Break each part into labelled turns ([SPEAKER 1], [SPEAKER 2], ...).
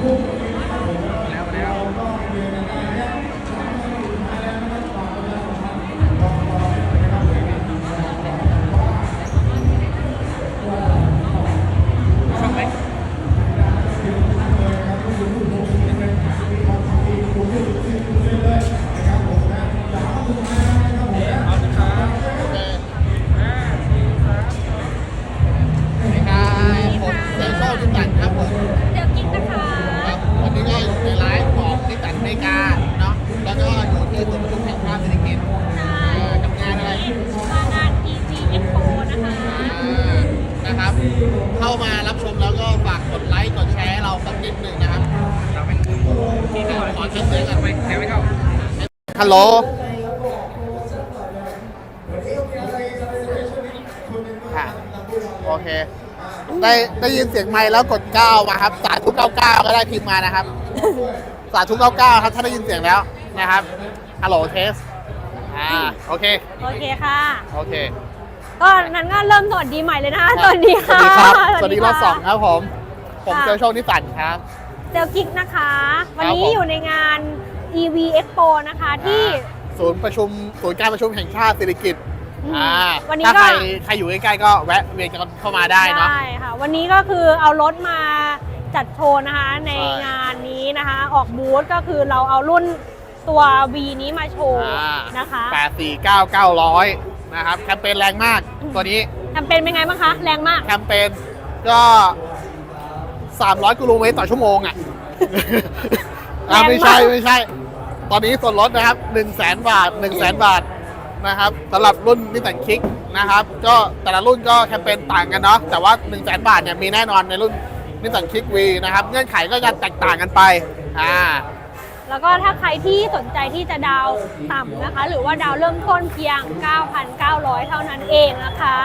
[SPEAKER 1] แล้
[SPEAKER 2] นะ
[SPEAKER 3] ค
[SPEAKER 2] รับ เข้ามารับชมแล้วก็ฝากกดไลค์กดแชร์ให้เราสักนิดหนึ่งนะครับ
[SPEAKER 1] เราไปที่นี่
[SPEAKER 2] ขอเชิญเสียงกัน
[SPEAKER 1] ไปแถวไม่เข้า
[SPEAKER 2] ฮัลโหลค่ะโอเค ได้ได้ยินเสียงไมค์แล้วกด9มาครับ สาธุ99ก็ได้พิมพ์มานะครับ สาธุ99ครับถ้าได้ยินเสียงแล้วนะครับฮัลโหลเทสอ่าโอเค
[SPEAKER 3] โอเคค่ะ
[SPEAKER 2] โอเค
[SPEAKER 3] ก็นั้นก็เริ่มสวัสดีใหม่เลยนะคะสวัสดี
[SPEAKER 2] สวั
[SPEAKER 3] ค่ะ
[SPEAKER 2] สดีครับ สวัสดีรอบสองครับผม ผม
[SPEAKER 3] ค่ะ
[SPEAKER 2] เซลโชคนิสสันครับ
[SPEAKER 3] เซลกิกนะคะ วันนี้
[SPEAKER 2] ครับผม
[SPEAKER 3] อยู่ในงาน EV Expo นะคะที่
[SPEAKER 2] อ่าศูนย์ประชุมศูนย์การประชุมแห่งชาติเศรษฐกิจ
[SPEAKER 3] อืม
[SPEAKER 2] อ่า
[SPEAKER 3] วันนี้
[SPEAKER 2] ถ้า
[SPEAKER 3] ก็
[SPEAKER 2] ใครใครอยู่ใกล้ๆก็แวะเวียนกันเข้ามาได้เนาะ
[SPEAKER 3] ได้ค่ะ วันนี้ก็คือเอารถมาจัดโชว์นะคะ ใน
[SPEAKER 2] ใช่
[SPEAKER 3] งานนี้นะคะ ออกบูธก็คือเราเอารุ่นตัว V นี้มาโชว์
[SPEAKER 2] อ่า
[SPEAKER 3] นะคะ
[SPEAKER 2] แปดสี่เก้าเก้าร้อย นะครับแคมเปญแรงมากตัวนี้
[SPEAKER 3] แคมเปญเป็นไงบ้างคะ แรงมาก
[SPEAKER 2] แคมเปญก็ 300กิโลเมตรต่อชั่วโมงอะอ่า
[SPEAKER 3] แรงมาก
[SPEAKER 2] ไม่ใช่ไม่ใช่ ตอนนี้ส่วนลดนะครับ1 0 0 0 0แสนบาท1 0 0 0 0แสนบาทนะครับสำหรับรุ่นนิสสันคิกนะครับ ก็แต่ละรุ่นก็แคมเปญต่างกันเนาะแต่ว่า 1 0 0 0 0แสนบาทเนี่ยมีแน่นอนในรุ่นนิสสันคิกวีนะครับ เงื่อนไขก็จะแตกต่างกันไปอ่า
[SPEAKER 3] แล้วก็ถ้าใครที่สนใจที่จะดาวน์ต่ำนะคะ หรือว่าดาวน์เริ่มต้นเพียง 9,900 เท่านั้นเองนะคะ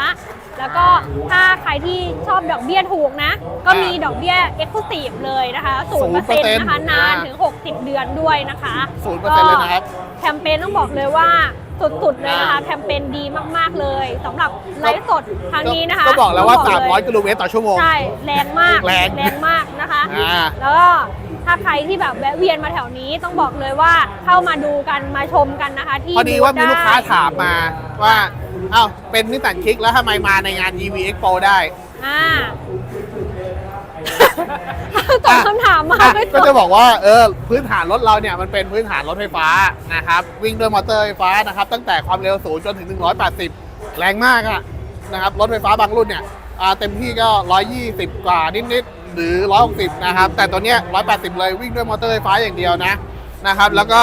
[SPEAKER 3] แล้วก็ถ้าใครที่ชอบดอกเบี้ยถูกนะ ก็มีดอกเบี้ย Exclusive เลยนะคะ0%นะคะนานถึง 60 เดือนด้วยนะคะ
[SPEAKER 2] 0%เลยนะครับ
[SPEAKER 3] แคมเปญต้องบอกเลยว่าสุดๆเลยนะคะแคมเปญดีมากๆเลยสำหรับไลฟ์สดครั้งนี้นะคะ
[SPEAKER 2] ก็บอกแล้วว่า
[SPEAKER 3] ต้งเลย
[SPEAKER 2] 300 กิโลเมตรต่อชั่วโมง
[SPEAKER 3] ใช่ แรงมาก
[SPEAKER 2] แรง
[SPEAKER 3] มากนะคะ
[SPEAKER 2] อ่า
[SPEAKER 3] แล้วก็ ถ้าใครที่แบบแวะเวียนมาแถวนี้ต้องบอกเลยว่าเข้ามาดูกันมาชมกันนะคะที่
[SPEAKER 2] พอดีว่ามี
[SPEAKER 3] บูธ
[SPEAKER 2] ลูกค้า
[SPEAKER 3] ได้
[SPEAKER 2] ถามมาว่าเอ้าเป็นนิสสันคิกแล้วทำไมมาในงาน EV Expo ได้
[SPEAKER 3] อ่าตอบคำถามมา
[SPEAKER 2] อะ
[SPEAKER 3] ไม่ต
[SPEAKER 2] ก็
[SPEAKER 3] อบ
[SPEAKER 2] จะบอกว่าเออพื้นฐานรถเราเนี่ยมันเป็นพื้นฐานรถไฟฟ้านะครับวิ่งด้วยมอเตอร์ไฟฟ้านะครับตั้งแต่ความเร็วศูนย์จนถึง 180 แรงมากอะนะครับรถไฟฟ้าบางรุ่นเนี่ยอ่าเต็มที่ก็ 120 กว่านิดๆ หรือ 160 นะครับ แต่ตัวเนี้ย 180 เลยวิ่งด้วยมอเตอร์ไฟฟ้าอย่างเดียวนะนะครับ แล้วก็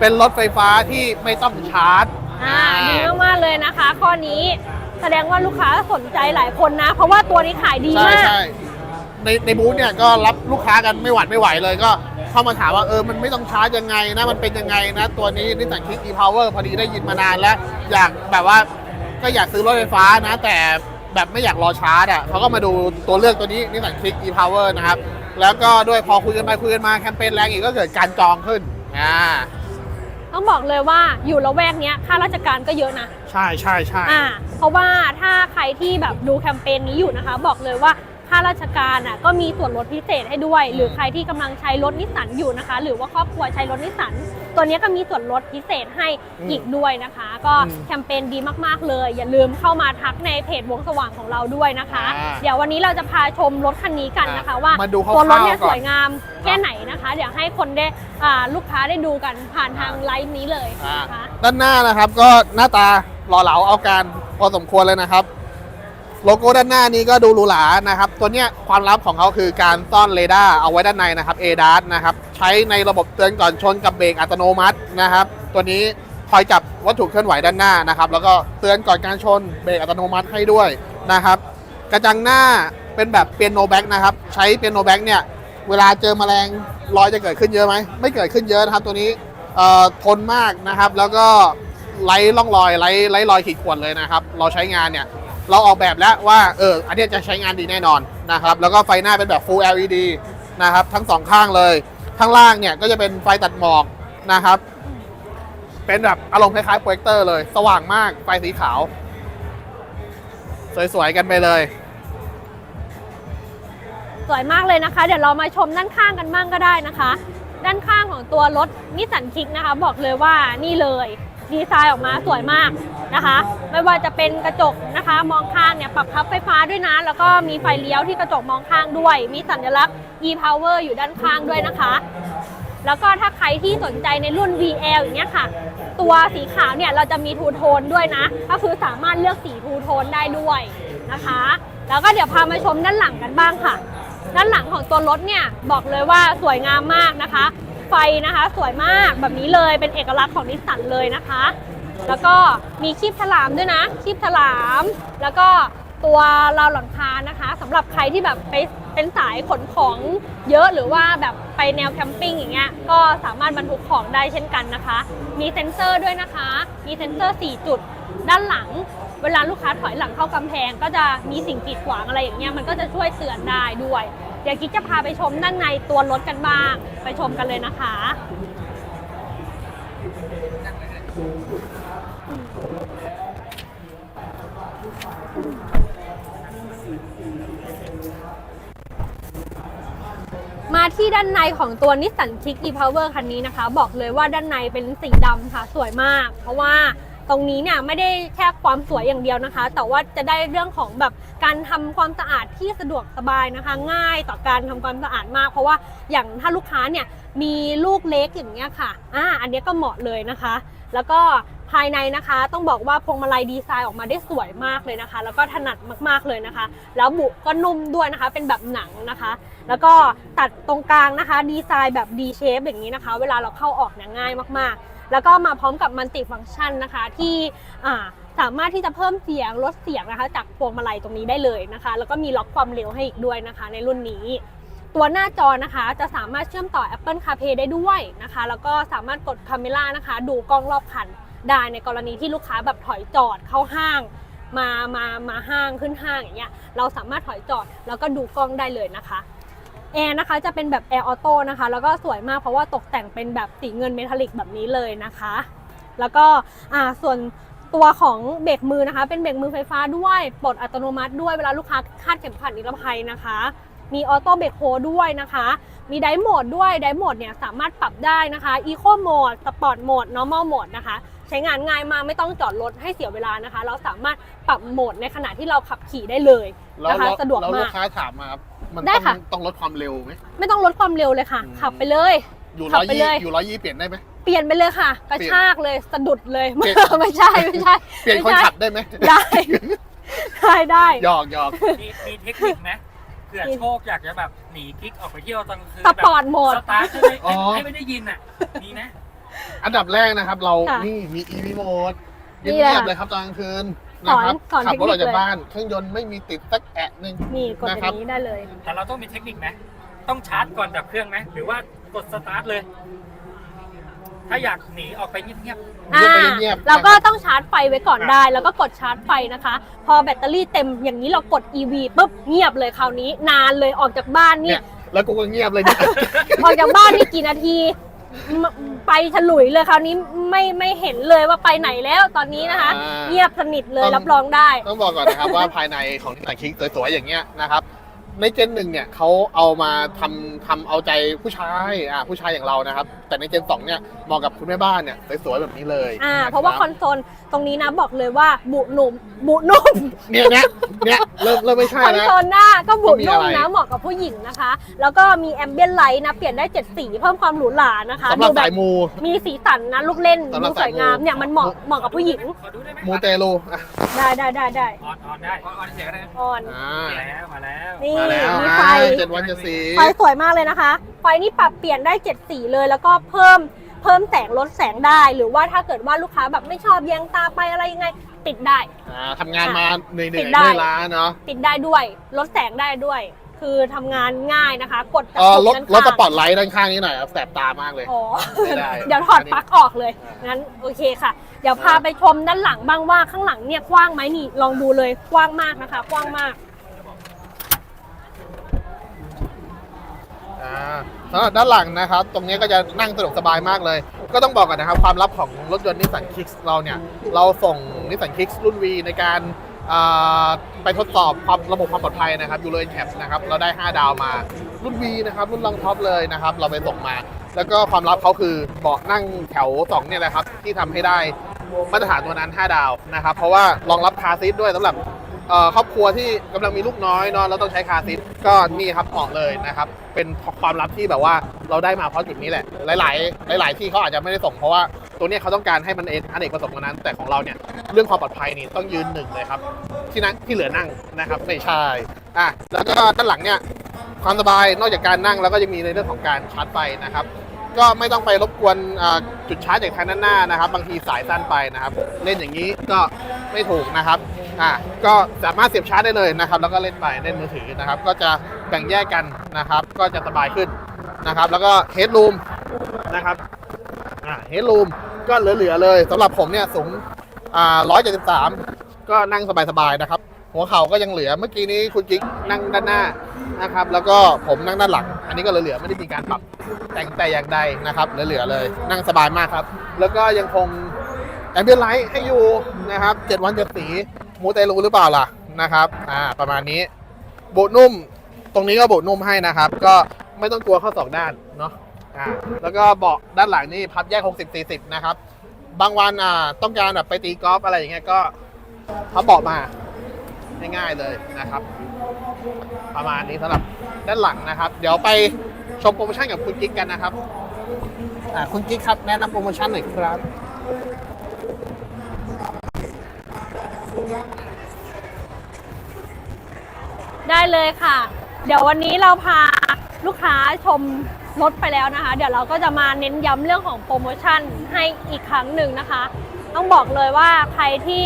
[SPEAKER 2] เป็นรถไฟฟ้าที่ไม่ต้องชาร์จ
[SPEAKER 3] อ่าดีมากๆเลยนะคะ ข้อนี้แสดงว่าลูกค้าสนใจหลายคนนะ เพราะว่าตัวนี้ขายดี
[SPEAKER 2] ใช่
[SPEAKER 3] มาก
[SPEAKER 2] ใช่ในในบูธเนี่ยก็รับลูกค้ากันไม่หวัดไม่ไหวเลยก็เข้ามาถามว่าเออมันไม่ต้องชาร์จยังไงนะ มันเป็นยังไงนะ ตัวนี้นิสสันคิก e-power พอดีได้ยินมานานแล้ว อยากแบบว่าก็อยากซื้อรถไฟฟ้านะ แต่ แบบไม่อยากรอชาร์จอะเขาก็มาดูตัวเลือกตัวนี้นิสสันคิก e-power นะครับ แล้วก็ด้วยพอคุยกันไปคุยกันมาแคมเปญแรงอีกก็เกิดการจองขึ้นอ่า
[SPEAKER 3] ต้องบอกเลยว่าอยู่ละแวกเนี้ยค่าราชการก็เยอะนะ
[SPEAKER 2] ใช่ใช่ใช่
[SPEAKER 3] อ่าเพราะว่าถ้าใครที่แบบดูแคมเปญนี้อยู่นะคะ บอกเลยว่า ค่าราชการอะก็มีส่วนลดพิเศษให้ด้วย หรือใครที่กำลังใช้รถนิสสันอยู่นะคะ หรือว่าครอบครัวใช้รถนิสสันตัวเนี้ยก็มีส่วนลดพิเศษให้อีกด้วยนะคะ ก็แคมเปญดีมากๆเลย อย่าลืมเข้ามาทักในเพจวงสว่างของเราด้วยนะคะ เดี๋ยววันนี้เราจะพาชมรถคันนี้กันนะคะ ว่า
[SPEAKER 2] มาดูคร่าวๆ
[SPEAKER 3] ตัวรถเนี่ย
[SPEAKER 2] ก่
[SPEAKER 3] ส
[SPEAKER 2] อน
[SPEAKER 3] วยงามแค่ไหนนะคะ เดี๋ยวให้คนได้อ่าลูกค้าได้ดูกันผ่านทางไลฟ์นี้เลย
[SPEAKER 2] อ่า
[SPEAKER 3] นะคะ
[SPEAKER 2] ด้านหน้านะครับก็หน้าตาหล่อเหลาเอาการพอสมควรเลยนะครับ โลโก้ด้านหน้านี้ก็ดูหรูหรานะครับ ตัวเนี้ยความลับของเขาคือการซ่อนเรดาร์เอาไว้ด้านในนะครับ ADAS นะครับ ใช้ในระบบเตือนก่อนชนกับเบรกอัตโนมัตินะครับ ตัวนี้คอยจับวัตถุเคลื่อนไหวด้านหน้านะครับ แล้วก็เตือนก่อนการชนเบรกอัตโนมัติให้ด้วยนะครับ กระจังหน้าเป็นแบบเปียโนแบ็กนะครับ ใช้เปียโนแบ็กเนี่ย เวลาเจอแมลงรอยจะเกิดขึ้นเยอะไหม ไม่เกิดขึ้นเยอะนะครับ ตัวนี้ทนมากนะครับ แล้วก็ไร้ร่องรอยไร้ไร้รอยขีดข่วนเลยนะครับ เราใช้งานเนี่ย เราออกแบบแล้วว่าเอออันนี้จะใช้งานดีแน่นอนนะครับ แล้วก็ไฟหน้าเป็นแบบ Full LED นะครับ ทั้งสองข้างเลย ข้างล่างเนี่ยก็จะเป็นไฟตัดหมอกนะครับ เป็นแบบอารมณ์คล้ายๆโปรเจคเตอร์เลย สว่างมากไฟสีขาว สวยๆ กันไปเลย
[SPEAKER 3] สวยมากเลยนะคะ เดี๋ยวเรามาชมด้านข้างกันบ้างก็ได้นะคะ ด้านข้างของตัวรถนิสสันคิกนะคะ บอกเลยว่านี่เลย ดีไซน์ออกมาสวยมากนะคะ ไม่ว่าจะเป็นกระจกนะคะ มองข้างเนี่ยปรับพับไฟฟ้าด้วยนะ แล้วก็มีไฟเลี้ยวที่กระจกมองข้างด้วย มีสัญลักษณ์ e-power อยู่ด้านข้างด้วยนะคะ แล้วก็ถ้าใครที่สนใจในรุ่น VL อย่างเงี้ยค่ะ ตัวสีขาวเนี่ยเราจะมีทูโทนด้วยนะ ก็คือสามารถเลือกสีทูโทนได้ด้วยนะคะ แล้วก็เดี๋ยวพามาชมด้านหลังกันบ้างค่ะ ด้านหลังของตัวรถเนี่ยบอกเลยว่าสวยงามมากนะคะ ไฟนะคะ สวยมากแบบนี้เลยเป็นเอกลักษณ์ของนิสสันเลยนะคะ แล้วก็มีคีบฉลามด้วยนะคีบฉลาม แล้วก็ตัวราวหลังคานะคะสำหรับใครที่แบบไปเป็นสายขนของเยอะหรือว่าแบบไปแนวแคมปิ้งอย่างเงี้ยก็สามารถบรรทุกของได้เช่นกันนะคะ มีเซ็นเซอร์ด้วยนะคะ มีเซ็นเซอร์ 4 จุด ด้านหลัง เวลาลูกค้าถอยหลังเข้ากำแพง ก็จะมีสิ่งกีดขวางอะไรอย่างเงี้ยมันก็จะช่วยเตือนได้ด้วย เดี๋ยวกิ๊กจะพาไปชมด้านในตัวรถกันบ้าง ไปชมกันเลยนะคะ มาที่ด้านในของตัว Nissan Kick e-Power คันนี้นะคะ บอกเลยว่าด้านในเป็นสีดำค่ะ สวยมาก เพราะว่า ตรงนี้เนี่ยไม่ได้แค่ความสวยอย่างเดียวนะคะ แต่ว่าจะได้เรื่องของแบบการทำความสะอาดที่สะดวกสบายนะคะ ง่ายต่อการทำความสะอาดมาก เพราะว่าอย่างถ้าลูกค้าเนี่ยมีลูกเล็กอย่างเงี้ยค่ะอ่าอันนี้ก็เหมาะเลยนะคะ แล้วก็ภายในนะคะต้องบอกว่าพวงมาลัยดีไซน์ออกมาได้สวยมากเลยนะคะ แล้วก็ถนัดมากๆเลยนะคะ แล้วบุก็นุ่มด้วยนะคะ เป็นแบบหนังนะคะ แล้วก็ตัดตรงกลางนะคะ ดีไซน์แบบ D shape อย่างนี้นะคะ เวลาเราเข้าออกเนี่ยง่ายมากๆ แล้วก็มาพร้อมกับมัลติฟัง c t ชันนะคะที่สามารถที่จะเพิ่มเสียงลดเสียงนะคะจากพวงมาลัยตรงนี้ได้เลยนะคะ แล้วก็มีล็อกความเร็วให้อีกด้วยนะคะ ในรุ่นนี้ ตัวหน้าจอนะคะจะสามารถเชื่อมต่อ Apple CarPlay ได้ด้วยนะคะ แล้วก็สามารถกดคาเมล่านะคะ ดูกล้องรอบคันได้ในกรณีที่ลูกค้าแบบถอยจอดเข้าห้างมา มา มาห้างขึ้นห้างอย่างเงี้ย เราสามารถถอยจอดแล้วก็ดูกล้องได้เลยนะคะ แอร์นะคะจะเป็นแบบแอร์ออโต้นะคะ แล้วก็สวยมากเพราะว่าตกแต่งเป็นแบบสีเงินเมทัลลิกแบบนี้เลยนะคะ แล้วก็อ่าส่วนตัวของเบรกมือนะคะ เป็นเบรกมือไฟฟ้าด้วยปลดอัตโนมัติด้วยเวลาลูกค้าคาดเข็มขัดนิรภัยนะคะ มีออโต้เบรกโฮด้วยนะคะ มีไดโหมดด้วยไดโหมดเนี่ยสามารถปรับได้นะคะ Eco Mode Sport Mode Normal Mode นะคะ ใช้งานง่ายมากไม่ต้องจอดรถให้เสียเวลานะคะ เราสามารถปรับโหมดในขณะที่เราขับขี่ได้เลย
[SPEAKER 2] แล้ว
[SPEAKER 3] นะคะ
[SPEAKER 2] แล้ว
[SPEAKER 3] สะดวก
[SPEAKER 2] แล้ว
[SPEAKER 3] มา
[SPEAKER 2] ลู
[SPEAKER 3] ก
[SPEAKER 2] กค้าถามมาครับ มัน
[SPEAKER 3] ได้
[SPEAKER 2] ต้อง
[SPEAKER 3] ค่ะ
[SPEAKER 2] ต้องลดความเร็วไหม
[SPEAKER 3] ไม่ต้องลดความเร็วเลยค่ะ
[SPEAKER 2] อืม
[SPEAKER 3] ขับไปเลย
[SPEAKER 2] อยู่
[SPEAKER 3] ขั
[SPEAKER 2] ร้
[SPEAKER 3] บ
[SPEAKER 2] อย
[SPEAKER 3] ไป
[SPEAKER 2] ยี่
[SPEAKER 3] เลย
[SPEAKER 2] อยู่ร้อยยี่เปลี่ยนได้ไหม
[SPEAKER 3] เปลี่ยนไปเลยค่ะ กระชากเลยสะดุดเลย
[SPEAKER 2] เปลี่ยน
[SPEAKER 3] ไม่ใช่ไม่ใช่
[SPEAKER 2] เปลี่ยนคน
[SPEAKER 3] ไม่ใช่
[SPEAKER 2] ขับได้ไหม
[SPEAKER 3] ได้ ได้ได้
[SPEAKER 2] หยอกหยอก
[SPEAKER 1] มีมีเทคนิคไหมเผื่อโชคอยากจะแบบหนีกิ๊กออกไปเที่ยวตอนกลางคืน
[SPEAKER 3] สปอร์ตโหมด
[SPEAKER 1] สตาร์ทให้ไม่ให้ไม่ได้ยินอะมีไหม
[SPEAKER 2] อันดับแรกนะครับ เรา
[SPEAKER 3] ค่ะ
[SPEAKER 2] นี่มี EV mode
[SPEAKER 3] นี่
[SPEAKER 2] เงี
[SPEAKER 3] แหละ
[SPEAKER 2] ยบๆเลยครับตอนกลางคืนนะครับ
[SPEAKER 3] สอนสอน
[SPEAKER 2] ขับรถออก
[SPEAKER 3] เทคนิค
[SPEAKER 2] จาก
[SPEAKER 3] เลย
[SPEAKER 2] บ้านเครื่องยนต์ไม่มีติดสักแอะหนึ่ง
[SPEAKER 3] นี่กดอ
[SPEAKER 2] นะครับ
[SPEAKER 3] ย่างนี้ได้เลย
[SPEAKER 1] แต่เราต้องมีเทคนิคไหมต้องชาร์จก่อนดับเครื่องไหมหรือว่ากดสตาร์ทเลย ถ้าอยากหนีออกไปเงียบ
[SPEAKER 3] อ่า
[SPEAKER 2] เงียบไปเงียบๆ
[SPEAKER 3] เราก็
[SPEAKER 2] นะครับ
[SPEAKER 3] ต้องชาร์จไฟไว้ก่อนได้ แล้วก็กดชาร์จไฟนะคะ พอแบตเตอรี่เต็มอย่างนี้เรากด EV ปุ๊บเงียบเลยคราวนี้ นานเลยออกจากบ้านนี่
[SPEAKER 2] เนี่ยแล้วกูก็เงียบเลยเนี่ย
[SPEAKER 3] ออกจากบ้านนี่กี่นาทีม ไปฉลุยเลยคราวนี้ไม่ไม่เห็นเลยว่าไปไหนแล้วตอนนี้นะคะ
[SPEAKER 2] อ่า
[SPEAKER 3] เงียบสนิทเลย
[SPEAKER 2] ต้อง
[SPEAKER 3] รับรองได้
[SPEAKER 2] ต้องบอกก่อนนะครับ ว่าภายในของนิสสันคิกสวยๆอย่างเงี้ยนะครับในเจนหนึ่งเนี่ยเขาเอามาทำทำเอาใจผู้ชายอ่าผู้ชายอย่างเรานะครับ แต่ในเจนสองเนี่ยเหมาะกับคุณแม่บ้านเนี่ยสวยๆแบบนี้เลย
[SPEAKER 3] อ่า
[SPEAKER 2] นคบ
[SPEAKER 3] เพราะว่าคอนโซลต รงนี้นะบอกเลยว่าบุหนุ่มบุนุ่ม
[SPEAKER 2] เนี่ยเนี่ยเนี่ยเริ่มเริ่มไม่ใช่
[SPEAKER 3] คอน
[SPEAKER 2] แล้ว
[SPEAKER 3] โซลหน้าก็บุ
[SPEAKER 2] ก็มี
[SPEAKER 3] นุ่ม
[SPEAKER 2] อะไร
[SPEAKER 3] นะเหมาะกับผู้หญิงนะคะ แล้วก็มีแอมเบียนไลท์นะเปลี่ยนได้เจ็ดสีเพิ่มความหรูหรานะคะ
[SPEAKER 2] สำหรับ
[SPEAKER 3] ดูแบ
[SPEAKER 2] สา
[SPEAKER 3] บ
[SPEAKER 2] ยมู
[SPEAKER 3] มีสีสันนะลูกเล่น
[SPEAKER 2] สำหรั
[SPEAKER 3] ดู
[SPEAKER 2] บ
[SPEAKER 3] สวยงาม
[SPEAKER 2] สายมู
[SPEAKER 3] เนี่ยมันเหมาะเหมาะ
[SPEAKER 1] ๆ
[SPEAKER 3] กับผู้หญิง
[SPEAKER 1] ขอดูได้ไหม
[SPEAKER 2] มูเตลูอะ
[SPEAKER 3] ได้ได้ได้ได้
[SPEAKER 1] ออนออนได้ออนออนเสียงได้
[SPEAKER 3] ออน
[SPEAKER 2] อ่า
[SPEAKER 1] มาแล้วมาแล้ว
[SPEAKER 3] นี่
[SPEAKER 2] มาแล้ว
[SPEAKER 3] มี
[SPEAKER 2] อ่า
[SPEAKER 3] ไฟ
[SPEAKER 2] เจนวันเจนสี
[SPEAKER 3] ไฟสวยมากเลยนะคะ ไฟนี่ปรับเปลี่ยนได้เจ็ดสีเลย แล้วก็เพิ่ม เพิ่มแสงลดแสงได้ หรือว่าถ้าเกิดว่าลูกค้าแบบไม่ชอบแยงตาไปอะไรยังไง ติดได้
[SPEAKER 2] อ่าทำงานมาเหนื่อยๆ
[SPEAKER 3] ติ
[SPEAKER 2] เมื่
[SPEAKER 3] ดได้
[SPEAKER 2] อยล้าเนาะ
[SPEAKER 3] ติดได้ด้วย ลดแสงได้ด้วย คือทำงานง่ายนะคะ กดกับ
[SPEAKER 2] เออ
[SPEAKER 3] ปุ่ม
[SPEAKER 2] รถ
[SPEAKER 3] ด้าน
[SPEAKER 2] รถส
[SPEAKER 3] ข้าง
[SPEAKER 2] ปอร์ตไลท์ด้านข้างนี้หน่อยครับแสบตามากเลย
[SPEAKER 3] อ๋อ
[SPEAKER 2] ไม่ได้
[SPEAKER 3] เดี๋ยวถอด
[SPEAKER 2] อันนี้
[SPEAKER 3] ปลั๊กออกเลย งั้นโอเคค่ะ เดี๋ยวพาไปชมด้านหลังบ้างว่าข้างหลังเนี่ยกว้างไหมนี่ ลองดูเลยกว้างมากนะคะ กว้างมาก
[SPEAKER 2] อ่า สำหรับด้านหลังนะครับ ตรงนี้ก็จะนั่งสะดวกสบายมากเลย ก็ต้องบอกกันนะครับ ความลับของรถยนต์นิสสันคิกเราเนี่ย เราส่งนิสสันคิกรุ่น V ในการไปทดสอบความระบบความปลอดภัยนะครับยูโรเอ็นแคปนะครับเราได้ 5 ดาวมารุ่น V นะครับรุ่นรองท็อปเลยนะครับ เราไปส่งมา แล้วก็ความลับเขาคือเบาะนั่งแถว2เนี่ยแหละครับ ที่ทำให้ได้มาตรฐานตัวนั้น 5 ดาวนะครับ เพราะว่ารองรับคาร์ซีทด้วยสำหรับ ครอบครัวที่กำลังมีลูกน้อยเนอะแล้วต้องใช้คาร์ซีทก็นี่ครับเหมาะเลยนะครับ เป็นความลับที่แบบว่าเราได้มาเพราะจุดนี้แหละ หลาย ๆ หลาย ๆ ที่เขาอาจจะไม่ได้ส่งเพราะว่าตัวเนี้ยเขาต้องการให้มันเอ็นอเนกประสงค์กว่านั้น แต่ของเราเนี่ยเรื่องความปลอดภัยนี่ต้องยืนหนึ่งเลยครับ ที่นั่งที่เหลือนั่งนะครับไม่ใช่อะแล้วก็ด้านหลังเนี่ยความสบายนอกจากการนั่งแล้วก็ยังมีในเรื่องของการชาร์จไฟนะครับ ก็ไม่ต้องไปรบกวนจุดชาร์จจากทางด้านหน้านะครับ บางทีสายสั้นไปนะครับ เล่นอย่างนี้ก็ไม่ถูกนะครับอะก็สามารถเสียบชาร์จได้เลยนะครับ แล้วก็เล่นไปเล่นมือถือนะครับ ก็จะแบ่งแยกกันนะครับ ก็จะสบายขึ้นนะครับ แล้วก็เฮดรูมนะครับอ่าเฮดรูมก็เหลือๆเลยสำหรับผมเนี่ยสูงอ่า173ก็นั่งสบายๆนะครับ หัวเข่าก็ยังเหลือเมื่อกี้นี้คุณกิ๊กนั่งด้านหน้า นะครับ แล้วก็ผมนั่งด้านหลัง อันนี้ก็เหลือๆไม่ได้มีการปรับแต่งแต่อย่างใดนะครับเหลือๆเลย นั่งสบายมากครับ แล้วก็ยังคงแอมเบียนไลท์ให้อยู่นะครับเจ็ดวันเจ็ดสีมูเตลูหรือเปล่าล่ะนะครับอ่าประมาณนี้โบนุ่มตรงนี้ก็โบนุ่มให้นะครับ ก็ไม่ต้องกลัวข้อศอกด้านเนาะอ่าแล้วก็เบาะด้านหลังนี่พับแยก 60 40 นะครับ บางวันอ่าต้องการแบบไปตีกอล์ฟอะไรอย่างเงี้ยก็พับเบาะมาง่ายๆเลยนะครับ ประมาณนี้สำหรับด้านหลังนะครับ เดี๋ยวไปชมโปรโมชั่นกับคุณกิ๊กกันนะครับคุณกิ๊กครับแนะนำโปรโมชั่นหน่อยครับ
[SPEAKER 3] ได้เลยค่ะ เดี๋ยววันนี้เราพาลูกค้าชมรถไปแล้วนะคะ เดี๋ยวเราก็จะมาเน้นย้ำเรื่องของโปรโมชั่นให้อีกครั้งหนึ่งนะคะ ต้องบอกเลยว่าใครที่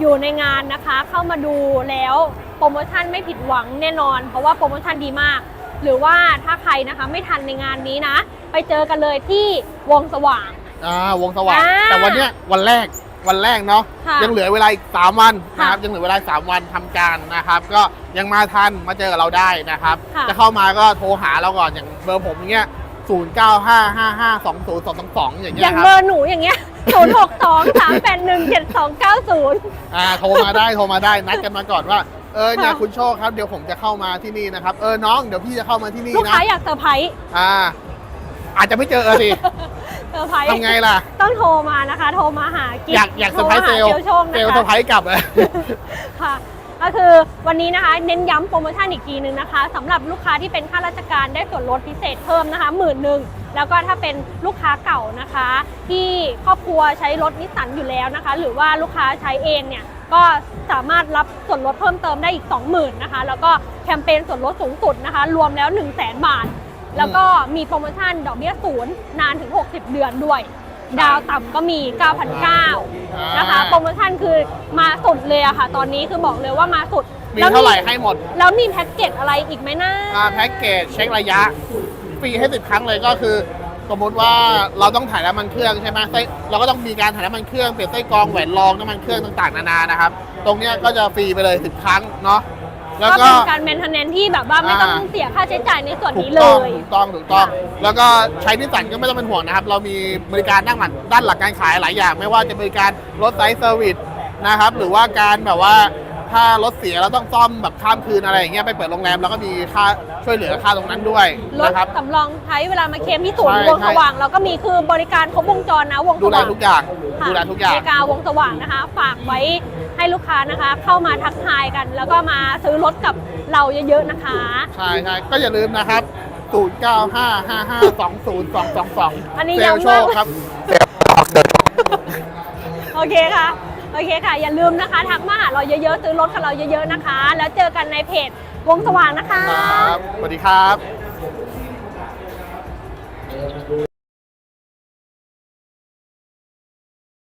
[SPEAKER 3] อยู่ในงานนะคะ เข้ามาดูแล้ว โปรโมชั่นไม่ผิดหวังแน่นอน เพราะว่าโปรโมชั่นดีมาก หรือว่าถ้าใครนะคะไม่ทันในงานนี้นะ ไปเจอกันเลยที่วงสว่าง
[SPEAKER 2] อ่าวงสว่าง
[SPEAKER 3] อ่า
[SPEAKER 2] แต่วันเนี้ยวันแรกวันแรกเนาะ
[SPEAKER 3] ค่ะ
[SPEAKER 2] ยังเหลือเวลาอีก3วันนะครับ
[SPEAKER 3] ค่ะ
[SPEAKER 2] ยังเหลือเวลาอีก3วันทำการนะครับ ก็ยังมาทันมาเจอกับเราได้นะครับ
[SPEAKER 3] ค่ะ
[SPEAKER 2] จะเข้ามาก็โทรหาเราก่อนอย่างเบอร์ผมอย่างเงี้ย0 9 5 5 5 2 0 2 2 2อย่างเงี้
[SPEAKER 3] อยย่าง
[SPEAKER 2] ครั
[SPEAKER 3] เบบอร์หนูอย่างเงี้ย0 6 2 3 8 1 7 2 9 0
[SPEAKER 2] อ่าโทรมาได้โทรมาได้นัดกันมาก่อนว่า เออเนี่ย
[SPEAKER 3] ค่ะ
[SPEAKER 2] คุณโชคครับเดี๋ยวผมจะเข้ามาที่นี่นะครับ เออน้องเดี๋ยวพี่จะเข้ามาที่นี่
[SPEAKER 3] ลูก
[SPEAKER 2] นะ
[SPEAKER 3] ค้าอยากเซอร์ไพรส์
[SPEAKER 2] อ่า อาจจะไม่เจอเออสิ
[SPEAKER 3] เซอร์ไพรส์
[SPEAKER 2] ทำไงล่ะ
[SPEAKER 3] ต้องโทรมานะคะ โทรมาหากิ๊
[SPEAKER 2] อยากอยากเซอร์ไพรส์เซลล์
[SPEAKER 3] โทมาหาเซลล์โชค
[SPEAKER 2] เซลล์
[SPEAKER 3] นะ
[SPEAKER 2] เซอร์ไพร
[SPEAKER 3] คะ
[SPEAKER 2] ส์กลับเลย
[SPEAKER 3] ค่ะก็คือวันนี้นะคะเน้นย้ำโปรโมชั่นอีกทีนึงนะคะสำหรับลูกค้าที่เป็นข้าราชการได้ส่วนลดพิเศษเพิ่มนะคะหมื่นหนึ่งแล้วก็ถ้าเป็นลูกค้าเก่านะคะ ที่ครอบครัวใช้รถนิสสันอยู่แล้วนะคะ หรือว่าลูกค้าใช้เองเนี่ย ก็สามารถรับส่วนลดเพิ่มเติมได้อีก 20,000นะคะ แล้วก็แคมเปญส่วนลดสูงสุดนะคะ รวมแล้ว 1 0 0 0 0แบาท แล้วก็มีโปรโมชั่นดอกเบี้ยศูนย์นานถึง 60 เดือนด้วย ดาวต่ำก็มี 9,900นะคะ โปรโมชั่นคือมาสุดเลยอะค่ะ ตอนนี้คือบอกเลยว่ามาสุด
[SPEAKER 2] มี
[SPEAKER 3] แล้ว
[SPEAKER 2] เท่าไหร่ให้หมด
[SPEAKER 3] แล้วมีแพ็กเกจอะไรอีกไหมนะ
[SPEAKER 2] อ่าแพ็กเกจเช็คระยะ ฟรีให้สิบครั้งเลยก็คือ สมมุติว่าเราต้องถ่ายน้ำมันเครื่องใช่ไหมไส้เราก็ต้องมีการถ่ายน้ำมันเครื่องเปลี่ยนไส้กรองแหวนรองน้ำมันเครื่องต่างๆนานานะครับ ตรงเนี้ยก็จะฟรีไปเลยสิบครั้งเนาะแล้ว
[SPEAKER 3] ก็
[SPEAKER 2] ก็
[SPEAKER 3] เป็นการแมนเทนแนนที่แบบว่าไม่ต้อง
[SPEAKER 2] อ่า
[SPEAKER 3] เสียค่าใช้จ่ายในส่วน
[SPEAKER 2] ถู
[SPEAKER 3] นี้
[SPEAKER 2] ก
[SPEAKER 3] เล
[SPEAKER 2] ต้อง
[SPEAKER 3] ย
[SPEAKER 2] ถูกต้องถูกต้อง แล้วก็ใช้นิสสันก็ไม่ต้องเป็นห่วงนะครับ เรามีบริการด้านหลังด้านหลักการขายหลายอย่าง ไม่ว่าจะบริการรถไซส์เซอร์วิสนะครับ หรือว่าการแบบว่า ถ้ารถเสียเราต้องซ่อมแบบข้ามคืนอะไรอย่างเงี้ยไปเปิดโรงแรมแล้วก็มีค่าช่วยเหลือค่าตรงนั้นด้วย
[SPEAKER 3] รถ
[SPEAKER 2] นะครับ
[SPEAKER 3] สำรองใช้เวลามาเคลมที่ศูนย์
[SPEAKER 2] ใช่
[SPEAKER 3] วง
[SPEAKER 2] ใช่
[SPEAKER 3] สว่างเราก็มีคือบริการครบวงจรนะวงส
[SPEAKER 2] ดูแล
[SPEAKER 3] ว่าง
[SPEAKER 2] ทุกอย่าง
[SPEAKER 3] ค่ะ
[SPEAKER 2] ดูแลทุกอย่าง
[SPEAKER 3] บริการวงสว่างนะคะ ฝากไว้ให้ลูกค้านะคะ เข้ามาทักทายกัน แล้วก็มาซื้อรถกับเราเยอะๆนะคะ
[SPEAKER 2] ใช่ใช่ก็อย่าลืมนะครับ 0 9 5 5 5 2 0 2 2 2
[SPEAKER 3] อันนี้
[SPEAKER 2] เซลล
[SPEAKER 3] ย้ำ
[SPEAKER 2] โช
[SPEAKER 3] มาก
[SPEAKER 2] คครับ
[SPEAKER 3] โอเคค่ะ โอเคค่ะ อย่าลืมนะคะ ทักมาหาเราเยอะๆ ซื้อรถกับเราเยอะๆนะคะ แล้วเจอกันในเพจวงสว่างนะคะ
[SPEAKER 2] ครับ สวัสดีครับ